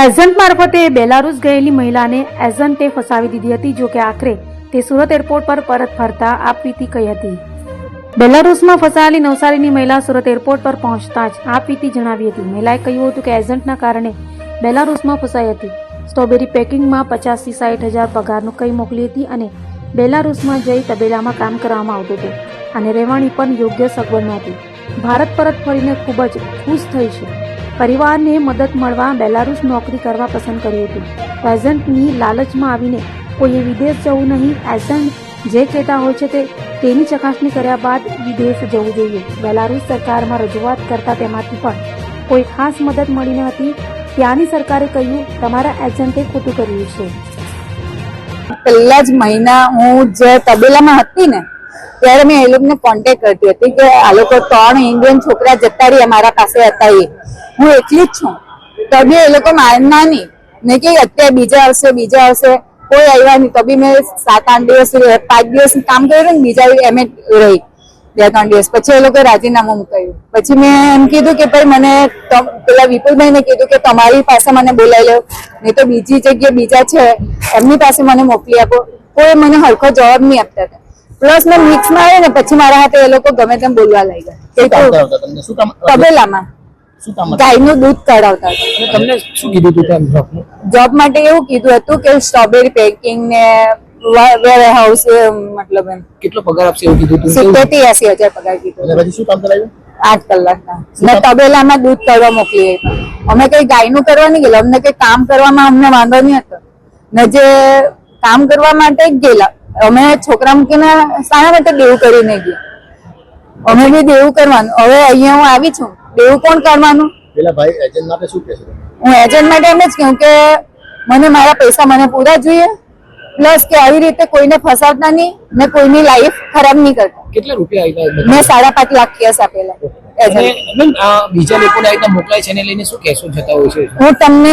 Agent મારફતે Belarus ગયેલી મહિલાને એજન્ટે ફસાવી દીધી હતી, જો કે આખરે તે સુરત એરપોર્ટ પર પરત ફરતા આપવીતી કહી હતી. બેલારુસમાં ફસાયેલી નવસારીની મહિલા સુરત એરપોર્ટ પર પહોંચતા જ આપવીતી જણાવી હતી. મહિલાએ કહ્યું હતું કે એજન્ટના કારણે બેલારુસમાં ફસાઈ હતી. સ્ટ્રોબેરી પેકિંગમાં પચાસથી સાઠ હજાર પગારનું કંઈ મોકલી હતી અને બેલારુસમાં જઈ તબેલામાં કામ કરવામાં આવતું હતું અને રહેવાની પણ યોગ્ય સગવડ નહોતી. ભારત પરત ફરીને ખૂબ જ ખુશ થઈ છે. પરિવારને મદદ મળવા બેલારુસ નોકરી કરવા પસંદ કર્યું હતું. એજન્ટની લાલચમાં આવીને કોઈએ વિદેશ જવું નહીં, એસન્ટ જે કહેતા હોય છે તે તેની ચકાસણી કર્યા બાદ વિદેશ જવું જોઈએ. બેલારુસ સરકારમાં રજૂઆત કરતા તેમાંથી પણ કોઈ ખાસ મદદ મળી ન હતી. ત્યાંની સરકારે કહ્યું, તમારા એજન્ટે ખોટું કર્યું છે. પહેલા જ મહિના હું જે તબેલામાં હતી ને, ત્યારે મેં એ લોકોને કોન્ટેક્ટ કરતી હતી કે આ લોકો ત્રણ ઇન્ડિયન છોકરા જતા રહી અમારા પાસે હતા એ. હું એકલી જ છું. તો બી એ લોકો માનના નહીં. ને કે અત્યારે બીજા આવશે બીજા આવશે. કોઈ આવ્યા નહીં. તો બી મેં સાત આઠ દિવસ પાંચ દિવસ કામ કર્યું ને બીજા એમ રહી. બે ત્રણ દિવસ. પછી એ લોકો રાજીનામું મુકાયું. પછી મેં એમ કીધું કે ભાઈ મને પેલા વિપુલભાઈને કીધું કે તમારી પાસે મને બોલાવી લો. નહીં તો બીજી જગ્યાએ બીજા છે. એમની પાસે મને મોકલી આપો. કોઈ મને હરખો જવાબ નહીં આપતા હતા. પ્લસ મેં મિક્સમાં આવ્યો ને પછી મારા હાથે એ લોકો ગમે તેમ બોલવા લાગ્યા. તબેલામાં? ગાયનું દૂધ કઢાવતા હતા. તમને શું કીધું હતું? જોબ માટે એવું કીધું હતું કે સ્ટ્રોબેરી પેકિંગ ને વેર હાઉસ મતલબ એમ. કેટલો પગાર આપશે એવું કીધું હતું? સિત્તેરથી એસી હજાર પગાર કીધો પછી શું કામ કરાવ્યું આઠ કલાકના. ને તબેલામાં દૂધ કરવા મોકલી અમે કઈ ગાયનું કરવા નહીં ગયેલા. અમને કઈ કામ કરવામાં અમને વાંધો નહીં હતો. ને જે કામ કરવા માટે ગયેલા. અમે છોકરા મૂકીને શાના માટે દેવું કરીને ગયા. અમે બી દેવું કરવાનું. હવે અહીંયા હું આવી છું. દેવું કોણ કરવાનું? પેલા ભાઈ એજન્ટ માટે શું કહેશો? હું એજન્ટ માટે એમ જ કહું કે મને મારા પૈસા મને પૂરા જોઈએ. પ્લસ કે આવી રીતે કોઈને ફસાવતા નહીં ને કોઈની લાઈફ ખરાબ નહીં કરતા. કેટલા રૂપિયા આવ્યા મેં સાડા પાંચ લાખ કેસ આપેલા. બીજા લોકોને આવી મોકલાય છે એને લઈને શું કહેશો જતા હોય છે? હું તમને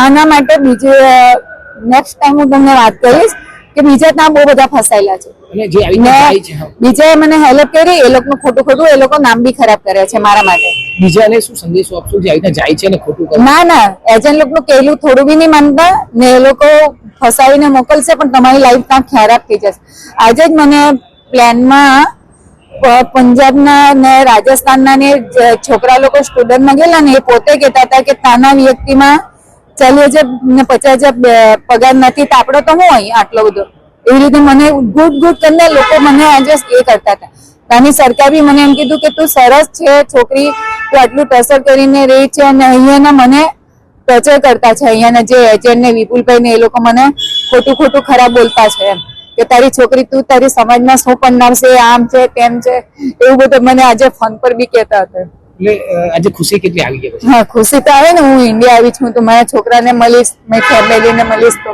આના માટે બીજે નેક્સ્ટ ટાઈમ હું તમને વાત કરીશ કે બીજા ત્યાં બહુ બધા ફસાયેલા છે. અને જે આવી રીતે જાય છે ને હા. બીજાએ મને હેલ્પ કરી એ લોકોનું ખોટું ખોટું એ લોકો નામ બી ખરાબ કર્યા છે મારા માટે. બીજાને શું સંદેશો આપશો જે આવી જાય છે અને ખોટું કરે? ના ના. એજન્ટ લોકોનું કહેલું થોડું બી નહીં માનતા ને એ લોકો ફસાવીને મોકલશે, પણ તમારી લાઈફ ત્યાં ખરાબ થઈ જશે. આજે જ મને પ્લેનમાં પંજાબના ને રાજસ્થાનના ને છોકરા લોકો સ્ટુડન્ટમાં ગયેલા ને એ પોતે કહેતા હતા કે તાના વ્યક્તિમાં ચાલીસ હજાર ને પચાસ હજાર પગાર નથી, તો આપણો તો હું અહીં આટલો બધો? એવી રીતે મને ગુડ ગુડ કરીને લોકો મને આજે એ કરતા હતા. ત્યાંની સરકાર બી મને એમ કીધું કે તું સરસ છે છોકરી તું આટલું ટસર કરીને રહી છે અને અહીંયાના મને ટચર કરતા છે. અહીંયાના જે એજન્ટ ને વિપુલભાઈ ને એ લોકો મને ખોટું ખોટું ખરાબ બોલતા છે એમ. કે તારી છોકરી તું તારી સમાજમાં શું બનાવશે આમ છે તેમ છે એવું બધું મને આજે ફોન પર બી કહેતા હતા. એટલે આજે ખુશી કેટલી આવી ગઈ હા ખુશી તો આવે ને હું ઇન્ડિયા આવી છું તો મારા છોકરાને મળીશ મારી ફેમિલીને મળીશ તો.